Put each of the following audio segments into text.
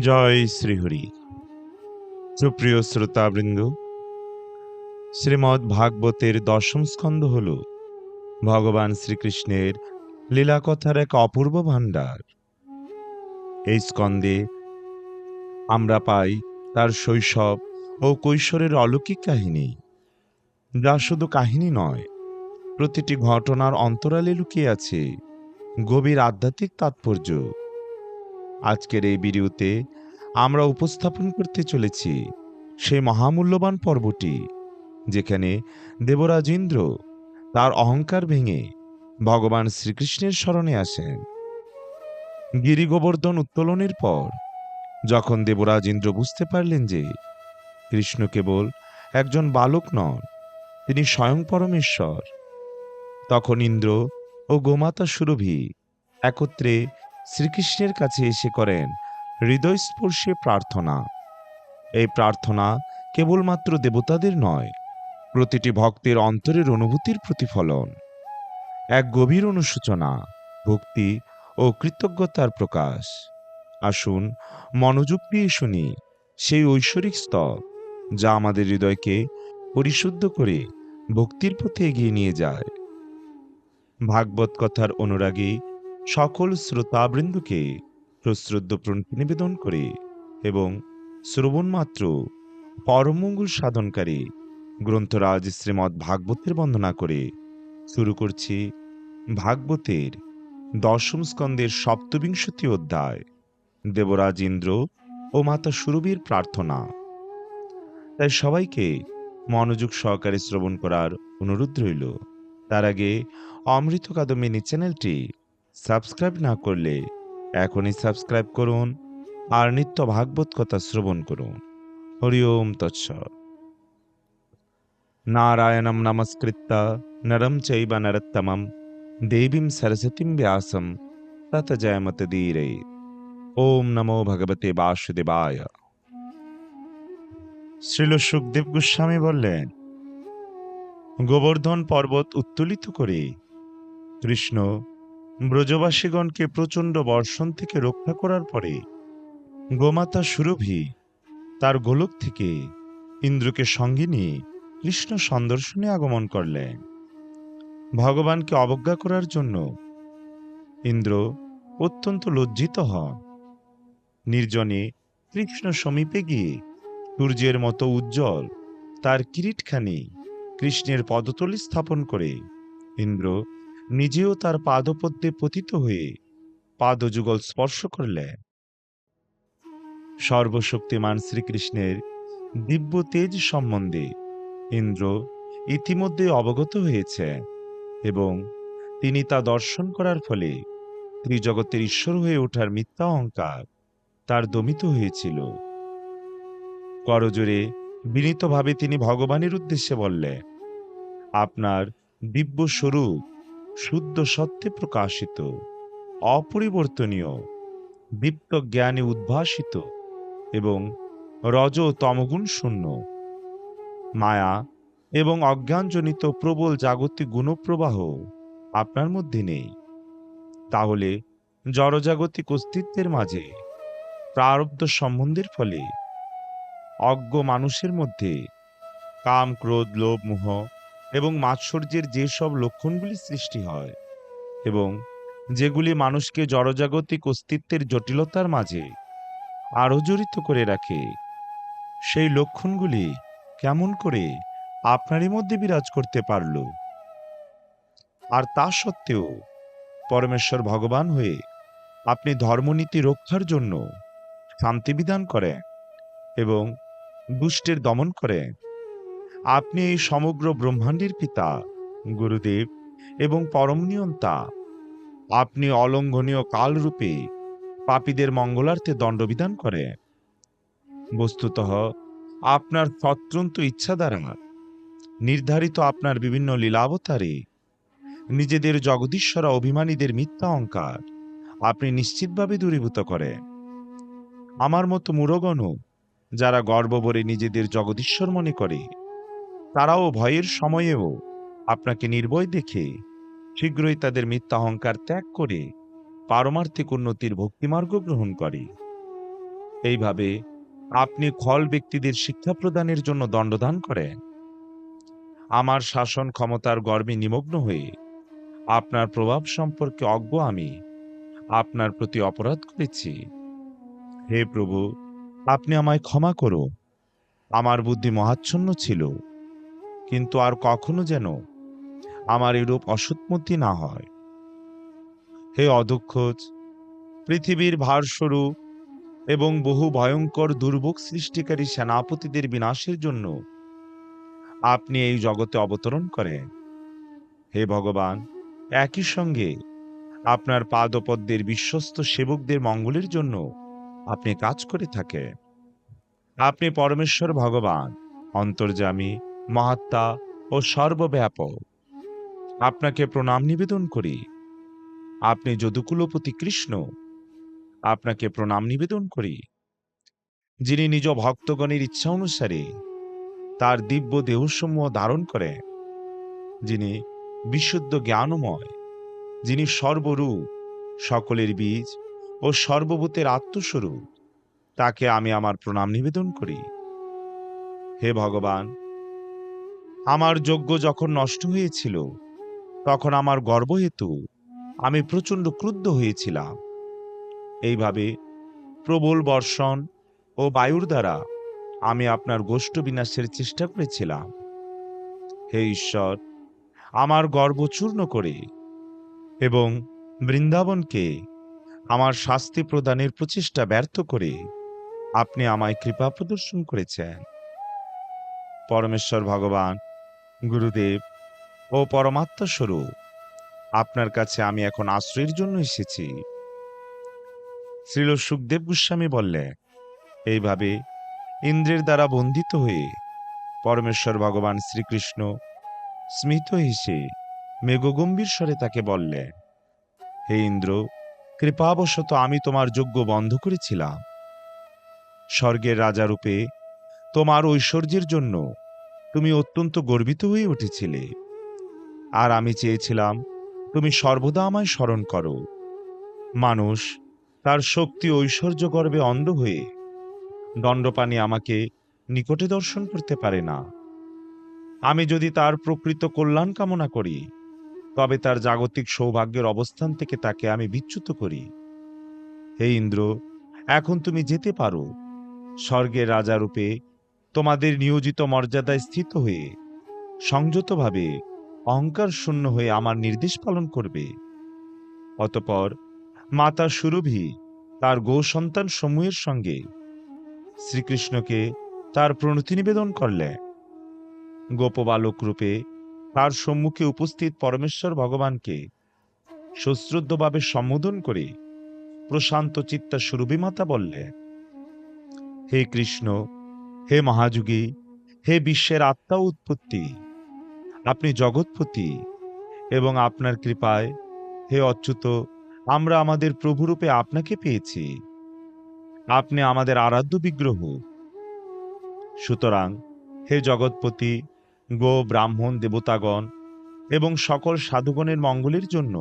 জয় শ্রীহরি। সুপ্রিয় শ্রোতাবৃন্দ শ্রীমদ্ ভাগবতের দশম স্কন্ধ হল ভগবান শ্রীকৃষ্ণের লীলাকথার এক অপূর্ব ভাণ্ডার। এই স্কন্ধে আমরা পাই তার শৈশব ও কৈশোরের অলৌকিক কাহিনী, যা শুধু কাহিনী নয়, প্রতিটি ঘটনার অন্তরালে লুকিয়ে আছে গভীর আধ্যাত্মিক তাৎপর্য। আজকের এই ভিডিওতে আমরা উপস্থাপন করতে চলেছি সেই মহামূল্যবান পর্বটি, যেখানে দেবরাজ ইন্দ্র তার অহংকার ভেঙে ভগবান শ্রীকৃষ্ণের স্মরণে আসেন। গিরি গোবর্ধন উত্তোলনের পর, যখন দেবরাজ ইন্দ্র বুঝতে পারলেন যে কৃষ্ণ কেবল একজন বালক নন, তিনি স্বয়ং পরমেশ্বর, তখন ইন্দ্র ও গোমাতা সুরভি একত্রে শ্রীকৃষ্ণের কাছে এসে করেন হৃদয়স্পর্শী প্রার্থনা। এই প্রার্থনা কেবলমাত্র দেবতাদের নয়, প্রতিটি ভক্তের অন্তরের অনুভূতির প্রতিফলন। এক গভীর অনুশোচনা, ভক্তি ও কৃতজ্ঞতার প্রকাশ। আসুন, মনোযোগ দিয়ে শুনি সেই ঐশ্বরিক স্তব, যা আমাদের হৃদয়কে পরিশুদ্ধ করে ভক্তির পথে এগিয়ে নিয়ে যায়। ভাগবত কথার অনুরাগী সকল শ্রোতাবৃন্দকে প্রশ্রদ্ধ প্রণতি নিবেদন করে এবং শ্রবণমাত্র পরমঙ্গল সাধনকারী গ্রন্থরাজ শ্রীমৎ ভাগবতের বন্দনা করে শুরু করছি ভাগবতের দশম স্কন্দের সপ্তবিংশতি অধ্যায় দেবরাজ ইন্দ্র ও মাতা সুরভীর প্রার্থনা। তাই সবাইকে মনোযোগ সহকারে শ্রবণ করার অনুরোধ রইল। তার আগে অমৃত কাদম্বিনী চ্যানেলটি সাবস্ক্রাইব না করলে এখনই সাবস্ক্রাইব করুন আর নিত্য ভাগবত কথা শ্রবণ করুন। হরি ওম তৎস নারায়ণম নমস্কৃত্য, নরম চৈব নরত্তমম, দেবীম সরস্বতীম ব্যাসম তত জয়মত ধীরে। ওম নমো ভগবতে বাসুদেবায়। শ্রীল সুখদেব গোস্বামী বললেন, গোবর্ধন পর্বত উত্তোলিত করে কৃষ্ণ ব্রজবাসীগণকে প্রচণ্ড বর্ষণ থেকে রক্ষা করার পরে গোমাতা সুরভি তার গোলক থেকে ইন্দ্রকে সঙ্গে নিয়ে কৃষ্ণ সন্দর্শনে আগমন করলেন। ভগবানকে অবজ্ঞা করার জন্য ইন্দ্র অত্যন্ত লজ্জিত হন। নির্জনে কৃষ্ণ সমীপে গিয়ে সূর্যের মতো উজ্জ্বল তার কিরিটখানি কৃষ্ণের পদতলে স্থাপন করে ইন্দ্র নিজেও তার পাদপদ্মে পতিত হয়ে পাদযুগল স্পর্শ করলেন সর্বশক্তিমান শ্রীকৃষ্ণের দিব্য তেজ সম্বন্ধে ইন্দ্র ইতিমধ্যে অবগত হয়েছে এবং তিনি তা দর্শন করার ফলে ত্রিজগতের ঈশ্বর হয়ে ওঠার মিথ্যা অহংকার তার দমিত হয়েছিল। করজোরে বিনীতভাবে তিনি ভগবানের উদ্দেশ্যে বললেন আপনার দিব্য স্বরূপ শুদ্ধ সত্যে প্রকাশিত, অপরিবর্তনীয় দীপ্ত জ্ঞানে উদ্ভাসিত এবং রজ তমগুণ শূন্য। মায়া এবং অজ্ঞানজনিত প্রবল জাগতিক গুণপ্রবাহ আপনার মধ্যে নেই। তাহলে জড়জাগতিক অস্তিত্বের মাঝে প্রারব্ধ সম্বন্ধের ফলে অজ্ঞ মানুষের মধ্যে কাম, ক্রোধ, লোভ, মোহ এবং মাৎসর্যের যেসব লক্ষণগুলি সৃষ্টি হয় এবং যেগুলি মানুষকে জড়জাগতিক অস্তিত্বের জটিলতার মাঝে আরও জড়িত করে রাখে, সেই লক্ষণগুলি কেমন করে আপনারই মধ্যে বিরাজ করতে পারল? আর তা সত্ত্বেও পরমেশ্বর ভগবান হয়ে আপনি ধর্মনীতি রক্ষার জন্য শান্তি বিধান করেন এবং দুষ্টের দমন করেন। আপনি এই সমগ্র ব্রহ্মাণ্ডের পিতা, গুরুদেব এবং পরম নিয়ন্তা আপনি অলঙ্ঘনীয় কালরূপে পাপীদের মঙ্গলার্থে দণ্ডবিধান করেন। বস্তুতঃ আপনার স্বতন্ত্র ইচ্ছা দ্বারা নির্ধারিত আপনার বিভিন্ন লীলাবতারে, নিজেদের জগদীশ্বরা অভিমানীদের মিথ্যা অহংকার আপনি নিশ্চিতভাবে দূরীভূত করেন। আমার মতো মুরগণও যারা গর্বভরে নিজেদের জগদীশ্বর মনে করে তারাও ভয়ের সময়েও আপনাকে নির্ভয় দেখে শীঘ্রই তাদের মিথ্যা অহংকার ত্যাগ করে পারমার্থিক উন্নতির ভক্তিমার্গ গ্রহণ করে। এইভাবে আপনি খল ব্যক্তিদের শিক্ষা প্রদানের জন্য দণ্ডদান করেন। আমার শাসন ক্ষমতার গর্বে নিমগ্ন হয়ে আপনার প্রভাব সম্পর্কে অজ্ঞ আমি আপনার প্রতি অপরাধ করেছি। হে প্রভু, আপনি আমায় ক্ষমা করো আমার বুদ্ধি মহাচ্ছন্ন ছিল। কিন্তু আর কখনো যেন আমার এরূপ অসৎমতি না হয়। হে অদক্ষজ পৃথিবীর ভারস্বরূপ এবং বহু ভয়ঙ্কর দুর্ভোগ সৃষ্টিকারী সেনাপতিদের বিনাশের জন্য আপনি এই জগতে অবতরণ করেন। হে ভগবান, একই সঙ্গে আপনার পাদপদ্মের বিশ্বস্ত সেবকদের মঙ্গলের জন্য আপনি কাজ করে থাকেন। আপনি পরমেশ্বর ভগবান, অন্তর্যামী মহাত্মা ও সর্বব্যাপক। আপনাকে প্রণাম নিবেদন করি। আপনি যদুকুলপতি কৃষ্ণ, আপনাকে প্রণাম নিবেদন করি। যিনি নিজ ভক্তগণের ইচ্ছা অনুসারে তার দিব্য দেহসমূহ ধারণ করে যিনি বিশুদ্ধ জ্ঞানময়, যিনি সর্বরূপ, সকলের বীজ ও সর্বভূতের আত্মস্বরূপ, তাকে আমি আমার প্রণাম নিবেদন করি। হে ভগবান আমার যজ্ঞ যখন নষ্ট হয়েছিল, তখন আমার গর্বহেতু আমি প্রচণ্ড ক্রুদ্ধ হয়েছিলাম। এইভাবে প্রবল বর্ষণ ও বায়ুর দ্বারা আমি আপনার গোষ্ঠ বিনাশের চেষ্টা করেছিলাম। হে ঈশ্বর, আমার গর্ব চূর্ণ করে এবং বৃন্দাবনকে আমার শাস্তি প্রদানের প্রচেষ্টা ব্যর্থ করে আপনি আমায় কৃপা প্রদর্শন করেছেন। পরমেশ্বর ভগবান গুরুদেব ও পরমাত্মা স্বরূপ আপনার কাছে আমি এখন আশ্রয়ের জন্য এসেছি। শ্রীল সুখদেব গোস্বামী বললেন, এইভাবে ইন্দ্রের দ্বারা বন্ধিত হয়ে পরমেশ্বর ভগবান শ্রীকৃষ্ণ স্মিত হেসে মেঘগম্ভীর স্বরে তাকে বললেন, হে ইন্দ্র, কৃপাবশত আমি তোমার যোগ্য বন্ধ করেছিলাম। স্বর্গের রাজারূপে তোমার ঐশ্বর্যের জন্য তুমি অত্যন্ত গর্বিত হয়ে উঠেছিলে। আর আমি চেয়েছিলাম, তুমি সর্বদা আমায় স্মরণ করো। মানুষ, তার শক্তি ঐশ্বর্য গর্বে অন্ধ হয়ে দণ্ডপানি আমাকে নিকটে দর্শন করতে পারে না। আমি যদি তার প্রকৃত কল্যাণ কামনা করি, তবে তার জাগতিক সৌভাগ্যের অবস্থান থেকে তাকে আমি বিচ্যুত করি। হে ইন্দ্র, এখন তুমি যেতে পারো। স্বর্গের রাজারূপে তোমাদের নিয়োজিত মর্যাদায় স্থিত হয়ে সংযতভাবে অহংকার শূন্য হয়ে আমার নির্দেশ পালন করবে। অতপর মাতা সুরভি তার গো সন্তান সমূহের সঙ্গে শ্রীকৃষ্ণকে তার প্রণতি নিবেদন করলে গোপবালক রূপে তার সম্মুখে উপস্থিত পরমেশ্বর ভগবানকে সশ্রদ্ধভাবে সম্বোধন করে প্রশান্ত চিত্তা সুরভি মাতা বললে হে কৃষ্ণ হে মহাযুগী, হে বিশ্বের আত্মা উৎপত্তি, আপনি জগৎপতি এবং আপনার কৃপায়, হে অচ্যুত, আমরা আমাদের প্রভুরূপে আপনাকে পেয়েছি। আপনি আমাদের আরাধ্য বিগ্রহ। সুতরাং, হে জগৎপতি, গো ব্রাহ্মণ দেবতাগণ এবং সকল সাধুগণের মঙ্গলের জন্য,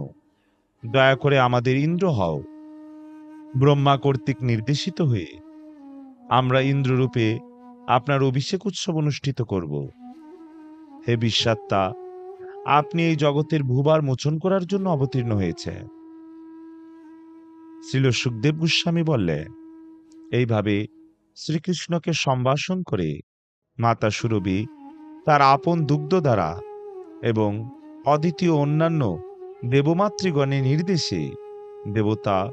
দয়া করে আমাদের ইন্দ্র হও। ব্রহ্মা কর্তৃক নির্দেশিত হয়ে, আমরা ইন্দ্ররূপে আপনার অভিষেক উৎসব অনুষ্ঠিত করব। হে বিশ্বাত্মা আপনি এই জগতের ভূবার মোচন করার জন্য অবতীর্ণ হয়েছে শ্রীল সুখদেব গোস্বামী বললেন, এইভাবে শ্রীকৃষ্ণকে সম্ভাষণ করে মাতা সুরভি তার আপন দুগ্ধ দ্বারা এবং অদ্বিতীয় অন্যান্য দেবমাতৃগণের নির্দেশে দেবতা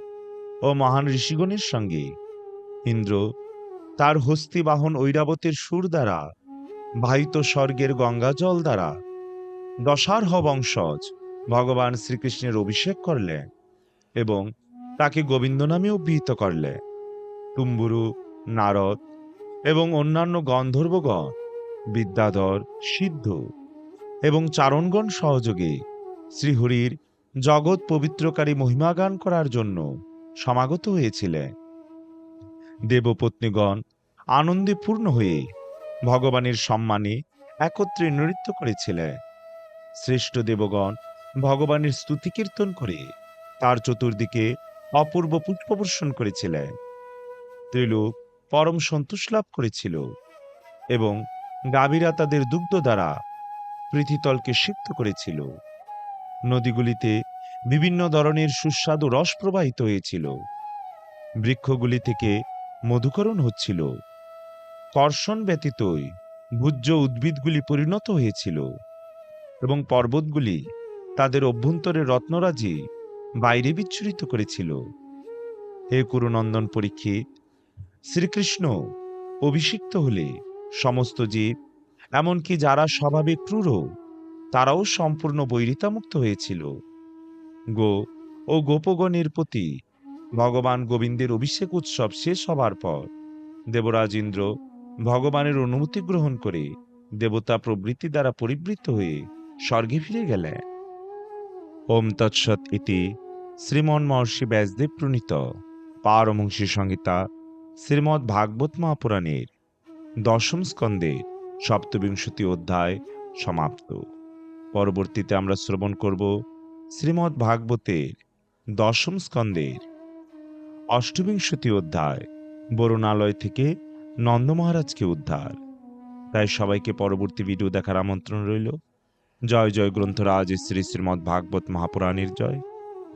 ও মহান ঋষিগণের সঙ্গে ইন্দ্র তার হস্তিবাহন ঐরাবতের সুর দ্বারা, বাহিত স্বর্গের গঙ্গা জল দ্বারা। দশার্হ বংশজ ভগবান শ্রীকৃষ্ণের অভিষেক করলেন এবং তাকে গোবিন্দ নামে অভিহিত করলে। তুম্বুরু নারদ এবং অন্যান্য গন্ধর্বগণ বিদ্যাধর, সিদ্ধ এবং চারণগণ সহযোগে শ্রীহরির জগৎ পবিত্রকারী মহিমা গান করার জন্য সমাগত হয়েছিলেন। দেবপত্নীগণ আনন্দে পূর্ণ হয়ে ভগবানের সম্মানে একত্রে নৃত্য করেছিলেন শ্রেষ্ঠ দেবগণ ভগবানের স্তুতি কীর্তন করে তার চতুর্দিকে অপূর্ব পুষ্পবর্ষণ করেছিলেন ত্রিলোক পরম সন্তোষ লাভ করেছিল এবং গাভীরা তাদের দুগ্ধ দ্বারা পৃথিতলকে সিক্ত করেছিল। নদীগুলিতে বিভিন্ন ধরনের সুস্বাদু রস প্রবাহিত হয়েছিল। বৃক্ষগুলি থেকে মধুকরণ হচ্ছিল। কর্ষণ ব্যতীতই ভুজ্য উদ্ভিদগুলি পরিণত হয়েছিল এবং পর্বতগুলি তাদের অভ্যন্তরে রত্নরাজি বাইরে বিচ্ছুরিত করেছিল। হে কুরুনন্দন পরীক্ষিত শ্রীকৃষ্ণ অভিষিক্ত হলে সমস্ত জীব, এমনকি যারা স্বভাবে ক্রূর, তারাও সম্পূর্ণ বৈরিতামুক্ত হয়েছিল। গো ও গোপগণের প্রতি ভগবান গোবিন্দের অভিষেক উৎসব শেষ হবার পর দেবরাজ ইন্দ্র ভগবানের অনুমতি গ্রহণ করে দেবতা প্রবৃত্তি দ্বারা পরিবৃত্ত হয়ে স্বর্গে ফিরে গেলেন। ওম তৎসৎ ইতি শ্রীমন মহর্ষি ব্যাসদেব প্রণীত। পারমহংসী সংহিতা শ্রীমৎ ভাগবত মহাপুরাণের দশম স্কন্ধের সপ্তবিংশতি অধ্যায় সমাপ্ত। পরবর্তীতে আমরা শ্রবণ করব শ্রীমৎ ভাগবতের দশম স্কন্ধের অষ্টবিংশতি অধ্যায়, বরুণালয় থেকে নন্দ মহারাজকে উদ্ধার। তাই সবাইকে পরবর্তী ভিডিও দেখার আমন্ত্রণ রইল। জয় জয় গ্রন্থরাজ, শ্রী শ্রীমৎ ভাগবত মহাপুরাণের জয়।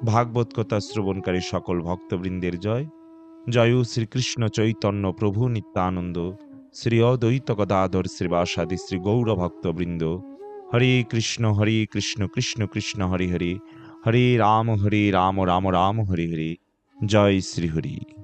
ভাগবত কথা শ্রবণকারী সকল ভক্তবৃন্দের জয়। জয় শ্রীকৃষ্ণ চৈতন্য প্রভু নিত্যানন্দ, শ্রী অদ্বৈত গদাধর শ্রীবাসাদি শ্রী গৌর ভক্তবৃন্দ হরে কৃষ্ণ হরে কৃষ্ণ কৃষ্ণ কৃষ্ণ, হরে হরে। হরে রাম হরে রাম রাম রাম, হরে হরে। জয় শ্রী হরি